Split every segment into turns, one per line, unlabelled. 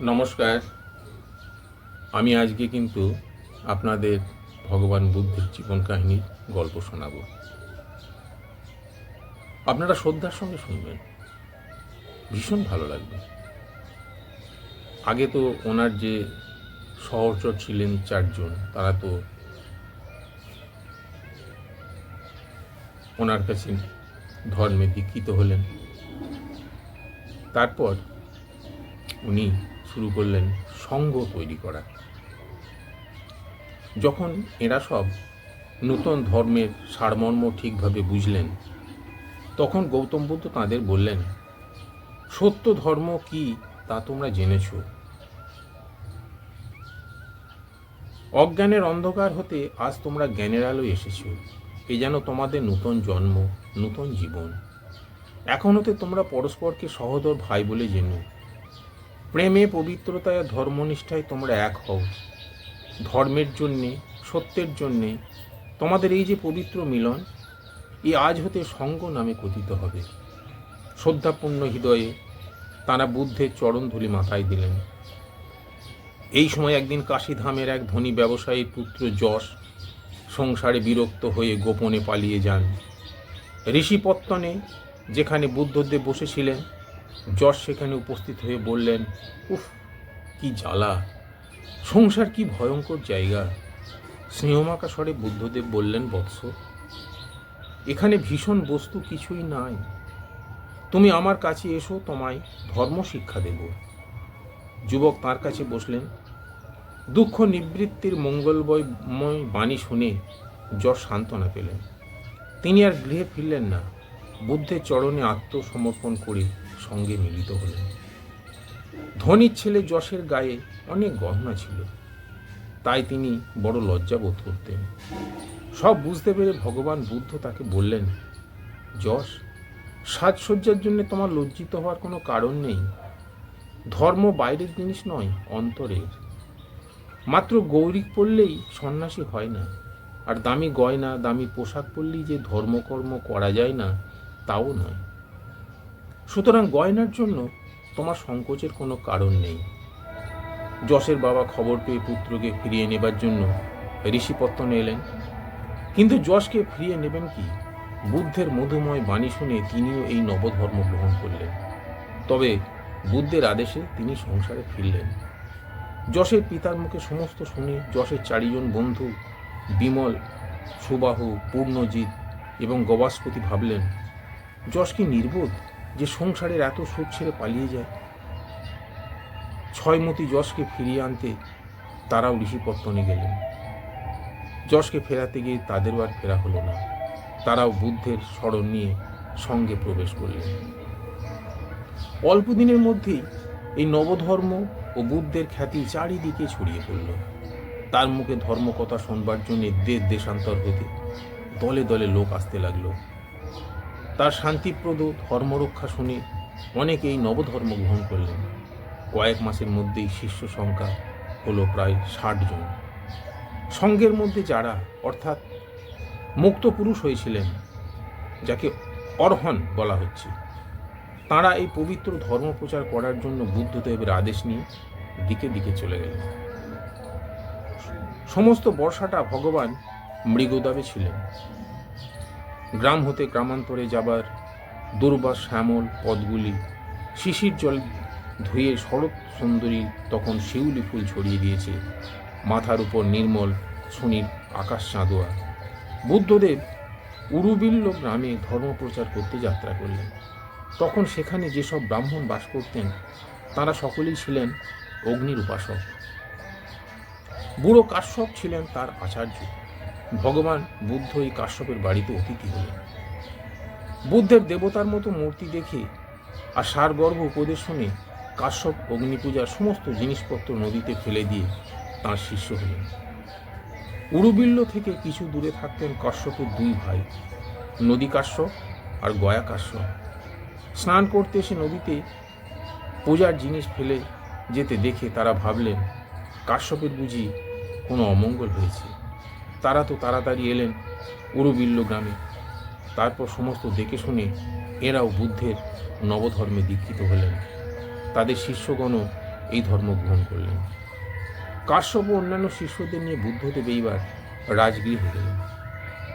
নমস্কার। আমি আজকে কিন্তু আপনাদের ভগবান বুদ্ধের জীবন কাহিনীর গল্প শোনাবো। আপনারা শ্রদ্ধার সঙ্গে শুনবেন। ভীষণ ভালো লাগবে। আগে তো ওনার যে সহচর ছিলেন চারজন, তারা তো ওনার কাছে ধর্মে দীক্ষিত হলেন। তারপর উনি শুরু করলেন সঙ্গ তৈরি করা। যখন এরা সব নতুন ধর্মের সারমর্ম ঠিকভাবে বুঝলেন, তখন গৌতম বুদ্ধ তাঁদের বললেন, সত্য ধর্ম কি তা তোমরা জেনেছ। অজ্ঞানের অন্ধকার হতে আজ তোমরা জ্ঞানের আলো এসেছ। এ যেন তোমাদের নতুন জন্ম, নতুন জীবন। এখন হতে তোমরা পরস্পরকে সহোদর ভাই বলে জেনো। প্রেমে পবিত্রতায় ধর্মনিষ্ঠায় তোমরা এক হও। ধর্মের জন্যে, সত্যের জন্যে তোমাদের এই যে পবিত্র মিলন, এ আজ হতে সঙ্গ নামে কথিত হবে। শ্রদ্ধাপূর্ণ হৃদয়ে তারা বুদ্ধের চরণধুলি মাথায় দিলেন। এই সময় একদিন কাশীধামের এক ধনী ব্যবসায়ীর পুত্র যশ সংসারে বিরক্ত হয়ে গোপনে পালিয়ে যান। ঋষিপত্তনে, যেখানে বুদ্ধদেব বসেছিলেন যশ সেখানে উপস্থিত হয়ে বললেন, উফ, কি জ্বালা। সংসার কি ভয়ঙ্কর জায়গা। স্নেহমাকা স্বরে বুদ্ধদেব বললেন, বৎস, এখানে ভীষণ বস্তু কিছুই নাই। তুমি আমার কাছে এসো, তোমায় ধর্ম শিক্ষা দেব। যুবক তার কাছে বসলেন, দুঃখ নিবৃত্তির মঙ্গলময় বাণী শুনে যশ সান্ত্বনা পেলেন। তিনি আর গৃহে ফিরলেন না। বুদ্ধের চরণে আত্মসমর্পণ করে সঙ্গে মিলিত হলেন। ধনীর ছেলে যশের গায়ে অনেক গহনা ছিল। তাই তিনি বড় লজ্জা বোধ করতেন। সব বুঝতে পেরে ভগবান বুদ্ধ তাকে বললেন, যশ, সাজসজ্জার জন্য তোমার লজ্জিত হওয়ার কোনো কারণ নেই। ধর্ম বাইরের জিনিস নয়, অন্তরের। মাত্র গৌরিক পড়লেই সন্ন্যাসী হয় না। আর দামি গয়না, দামি পোশাক পরলেই যে ধর্মকর্ম করা যায় না তাও নয়। সুতরাং গয়নার জন্য তোমার সংকোচের কোনো কারণ নেই। যশের বাবা খবর পেয়ে পুত্রকে ফিরিয়ে নেবার জন্য ঋষিপত্তনে এলেন। কিন্তু যশকে ফিরিয়ে নেবেন কি? বুদ্ধের মধুময় বাণী শুনে তিনিও এই নবধর্ম গ্রহণ করলেন। তবে বুদ্ধের আদেশে তিনি সংসারে ফিরলেন। যশের পিতার মুখে সমস্ত শুনে যশের চারিজন বন্ধু বিমল, সুবাহু, পূর্ণজিৎ এবং গবাস্পতি ভাবলেন যশ কি নির্বোধ যে সংসারের এত সুখ ছেড়ে পালিয়ে যায়? ছয়মতি যশকে ফিরিয়ে আনতে তারাও ঋষিপত্তনে গেলেন। যশকে ফেরাতে গিয়ে তাদেরও আর ফেরা হলো না। তারাও বুদ্ধের স্মরণ নিয়ে সঙ্গে প্রবেশ করলেন। অল্প দিনের মধ্যেই এই নবধর্ম ও বুদ্ধের খ্যাতি চারিদিকে ছড়িয়ে পড়ল। তার মুখে ধর্মকথা শোনবার জন্য দেশ দেশান্তর হতে দলে দলে লোক আসতে লাগল। তার শান্তিপ্রদ ধর্মরক্ষা শুনে অনেকে এই নবধর্ম গ্রহণ করলেন। কয়েক মাসের মধ্যেই শিষ্য সংখ্যা হলো প্রায় ষাট জন। সঙ্ঘের মধ্যে যারা, অর্থাৎ মুক্ত পুরুষ হয়েছিলেন, যাকে অর্হন বলা হচ্ছে, তাঁরা এই পবিত্র ধর্ম প্রচার করার জন্য বুদ্ধদেবের আদেশ নিয়ে দিকে দিকে চলে গেলেন। সমস্ত বর্ষাটা ভগবান মৃগদাবে ছিলেন। গ্রাম হতে গ্রামান্তরে যাবার দুর্বাস শ্যামল পদগুলি শিশির জল ধুয়ে শরৎ সুন্দরী তখন শিউলি ফুল ছড়িয়ে দিয়েছে। মাথার উপর নির্মল শনির আকাশ চাঁদোয়া। বুদ্ধদেব উরুবিল্ল গ্রামে ধর্মপ্রচার করতে যাত্রা করলেন। তখন সেখানে যেসব ব্রাহ্মণ বাস করতেন, তারা সকলেই ছিলেন অগ্নির উপাসক। বুড়ো কাশ্যপ ছিলেন তার আচার্য। ভগবান বুদ্ধ এই কাশ্যপের বাড়িতে অতিথি হলেন। বুদ্ধের দেবতার মতো মূর্তি দেখে আর সারগর্ভ উপদেশ শুনে কাশ্যপ অগ্নিপূজার সমস্ত জিনিসপত্র নদীতে ফেলে দিয়ে তাঁর শিষ্য হলেন। উরুবিল্ল থেকে কিছু দূরে থাকতেন কাশ্যপের দুই ভাই, নদী কাশ্যপ আর গয়া কাশ্যপ। স্নান করতে এসে নদীতে পূজার জিনিস ফেলে যেতে দেখে তারা ভাবলেন, কাশ্যপের বুঝি কোনো অমঙ্গল হয়েছে। তারা তো তাড়াতাড়ি এলেন উরুবিল্ল গ্রামে। তারপর সমস্ত দেখে শুনে এরাও বুদ্ধের নবধর্মে দীক্ষিত হলেন। তাদের শিষ্যগণও এই ধর্ম গ্রহণ করলেন। কাশ্যপ অন্যান্য শিষ্যদের নিয়ে বুদ্ধদেব এইবার রাজগৃহে গেলেন।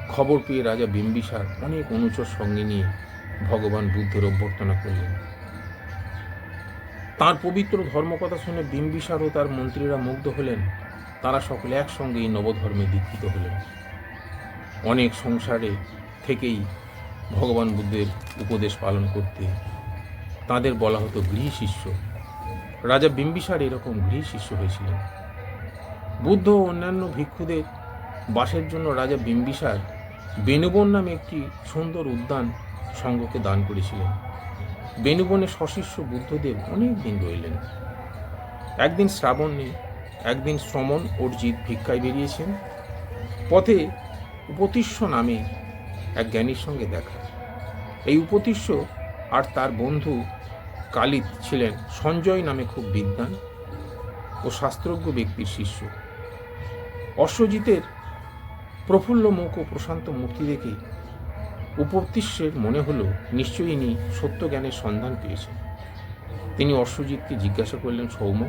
খবর পেয়ে রাজা বিম্বিসার অনেক অনুচর সঙ্গে নিয়ে ভগবান বুদ্ধের অভ্যর্থনা করলেন। তার পবিত্র ধর্মকথা শুনে বিম্বিসার ও তার মন্ত্রীরা মুগ্ধ হলেন। তারা সকলে একসঙ্গে এই নবধর্মে দীক্ষিত হলেন। অনেক সংসারে থেকেই ভগবান বুদ্ধের উপদেশ পালন করতে তাদের বলা হতো গৃহ শিষ্য রাজা বিম্বিসার এরকম গৃহ শিষ্য হয়েছিলেন। বুদ্ধ ও অন্যান্য ভিক্ষুদের বাসের জন্য রাজা বিম্বিসার বেনুবন নামে একটি সুন্দর উদ্যান সঙ্গকে দান করেছিলেন। বেনুবনে সশিষ্য বুদ্ধদেব অনেক দিন রইলেন। একদিন শ্রাবণে একদিন শ্রমণ অর্জিত ভিক্ষায় বেরিয়েছেন। পথে উপতিষ্য নামে এক জ্ঞানীর সঙ্গে দেখা। এই উপতিষ্য আর তার বন্ধু কালিত ছিলেন সঞ্জয় নামে খুব বিদ্বান ও শাস্ত্রজ্ঞ ব্যক্তির শিষ্য। অশ্বজিতের প্রফুল্ল মুখ ও প্রশান্ত মূর্তি দেখে উপতিষ্যের মনে হলো, নিশ্চয়ই ইনি সত্য জ্ঞানের সন্ধান পেয়েছেন। তিনি অশ্বজিৎকে জিজ্ঞাসা করলেন, সৌম্য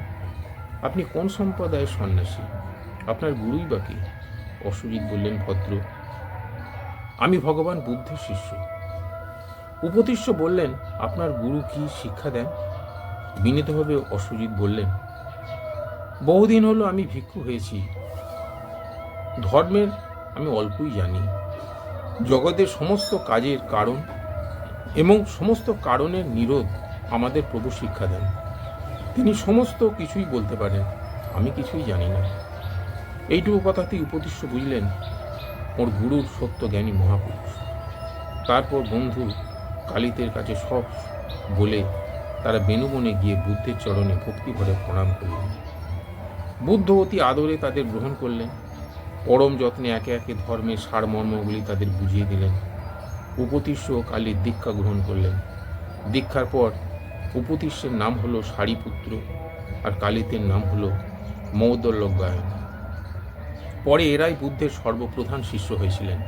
আপনি কোন সম্প্রদায়ের সন্ন্যাসী? আপনার গুরুই বা কে? অশ্বজিৎ বললেন ভদ্র। আমি ভগবান বুদ্ধের শিষ্য। উপতিষ্য বললেন, আপনার গুরু কি শিক্ষা দেন? বিনীতভাবে অশ্বজিৎ বললেন, বহুদিন হলো আমি ভিক্ষু হয়েছি। ধর্মের আমি অল্পই জানি। জগতের সমস্ত কাজের কারণ এবং সমস্ত কারণের নিরোধ আমাদের প্রভু শিক্ষা দেন। তিনি সমস্ত কিছুই বলতে পারেন। আমি কিছুই জানি না। এইটুকু কথাতেই উপতিষ্য বুঝলেন, ওর গুরুর সত্য জ্ঞানী মহাপুরুষ। তারপর বন্ধু কালিতের কাছে সব বলে তারা বেনুবনে গিয়ে বুদ্ধের চরণে ভক্তি ভরে প্রণাম করলেন। বুদ্ধ অতি আদরে তাদের গ্রহণ করলেন। পরম যত্নে একে একে ধর্মের সারমর্মগুলি তাদের বুঝিয়ে দিলেন। উপতিষ্য কালীর দীক্ষা গ্রহণ করলেন। দীক্ষার পর উপতিষ্যের নাম হলো সারিপুত্র আর কালিতের নাম হলো মৌদল্লক গায়ন পরে এরাই বুদ্ধের সর্বপ্রধান শিষ্য হয়েছিলেন।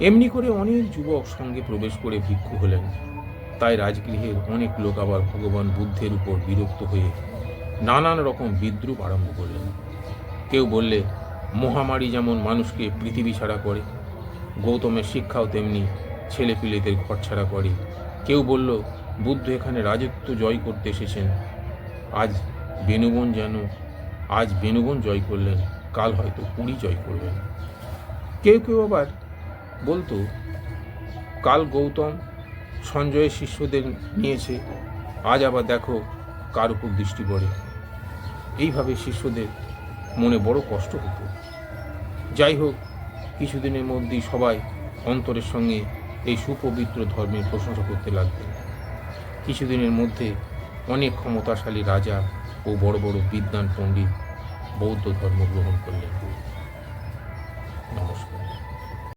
এমনি করে অনেক যুবক সঙ্গে প্রবেশ করে ভিক্ষু হলেন। তাই রাজগৃহের অনেক লোক আবার ভগবান বুদ্ধের উপর বিরক্ত হয়ে নানান রকম বিদ্রুপ আরম্ভ করলেন। কেউ বললে, মহামারী যেমন মানুষকে পৃথিবী ছাড়া করে, গৌতমের শিক্ষাও তেমনি ছেলেপিলেদের ঘর ছাড়া করে। কেউ বলল বুদ্ধ এখানে রাজত্ব জয় করতে এসেছেন। আজ বেনুবন যেন, আজ বেনুবন জয় করলেন, কাল হয়তো পুরী জয় করবেন। কেউ কেউ আবার বলতো, কাল গৌতম সঞ্জয়ের শিষ্যদের নিয়েছে, আজ আবার দেখো কার উপর দৃষ্টি পড়ে। এইভাবে শিষ্যদের মনে বড় কষ্ট হতো। যাই হোক, কিছুদিনের মধ্যেই সবাই অন্তরের সঙ্গে এই সুপবিত্র ধর্মের প্রশংসা করতে লাগলেন। কিছুদিনের মধ্যে অনেক ক্ষমতাশালী রাজা ও বড় বড় বিদ্বান পণ্ডিত বৌদ্ধ ধর্ম গ্রহণ করলেন। নমস্কার।